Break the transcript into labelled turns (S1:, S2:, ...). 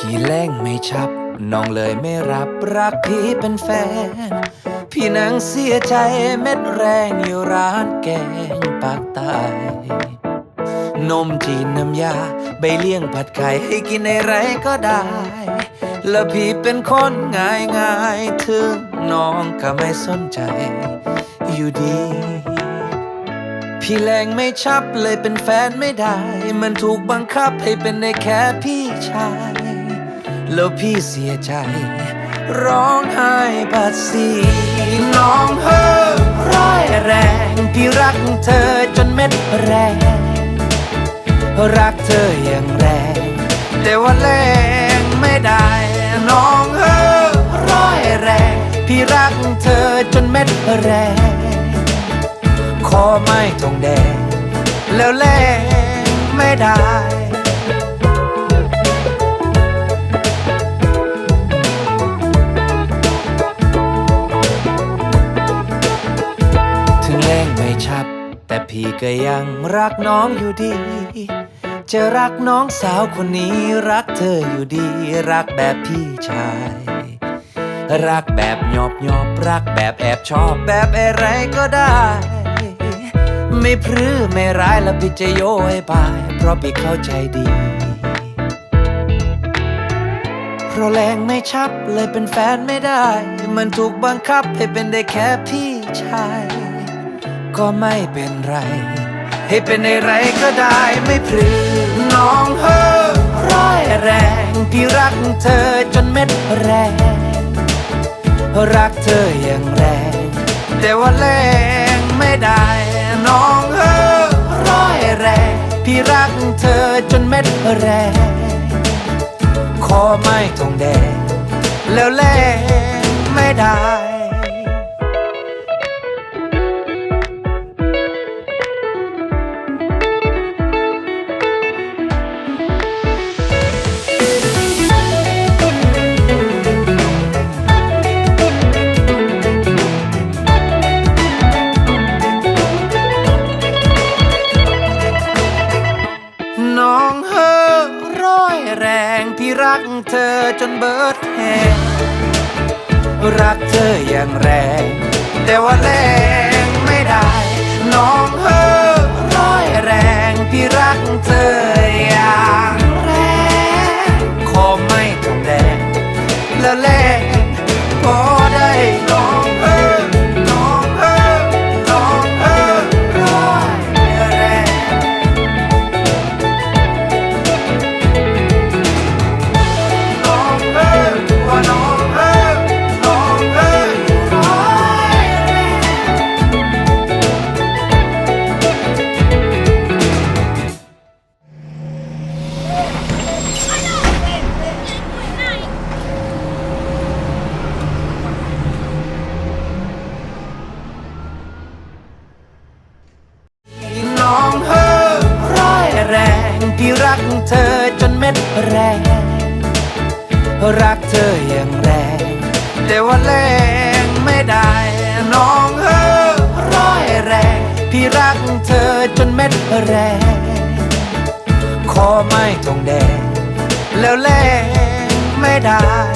S1: พี่แรงไม่ชับ น้องเลยไม่รับรักพี่เป็นแฟน พี่นังเสียใจเม็ดแรงอยู่ร้านแกงปากใต้นมจีนน้ำยา ใบเลี่ยงผัดไข่ให้กินในไรก็ได้ แล้วพี่เป็นคนง่ายง่ายๆถึงน้องก็ไม่สนใจ อยู่ดี พี่แรงไม่ชับเลยเป็นแฟนไม่ได้ มันถูกบังคับให้เป็นได้แค่พี่ชาย แล้วพี่เสียใจ ร้องไห้บัดสีน้องเฮอร้อยแรง พี่รักเธอจนเม็ดแรง รักเธออย่างแรง แต่ว่าแรงไม่ได้ น้องเฮอร้อยแรง พี่รักเธอจนเม็ดแรง ขอไม่ทองแดง แล้วแลงไม่ได้ พี่ก็ยังรักน้องอยู่ดี จะรักน้องสาวคนนี้รักเธออยู่ดี รักแบบพี่ชาย รักแบบยอบยอบรักแบบแอบชอบแบบอะไรก็ได้ ไม่พรื้อไม่ร้ายแล้วพี่จะโยให้ไปเพราะพี่เข้าใจดี เพราะแรงไม่ชับเลยเป็นแฟนไม่ได้ มันถูกบังคับให้เป็นได้แค่พี่ชาย ก็ไม่เป็นไร ให้เป็นอะไรก็ได้ไม่พลือน้องเฮอร้อยแรง พี่รักเธอจนเม็ดแรง รักเธออย่างแรง แต่ว่าแรงไม่ได้ น้องเฮอร้อยแรง พี่รักเธอจนเม็ดแรงขอไม่ทองแดงแล้วแลงไม่ได้ เธอจนเบิดแหงรักเธออย่างแรง แต่ว่าแรงไม่ได้ น้องเธอร้อยแรงพี่รักเธออย่างแรงขอไม่ต้องแดงแล้วแรงพอได้ เธอจนเม็ดแรง รักเธออย่างแรง แต่ว่าแรงไม่ได้ น้องเออร้อยแรง พี่รักเธอจนเม็ดแรง ขอไม่ทองแดง แล้วแรงไม่ได้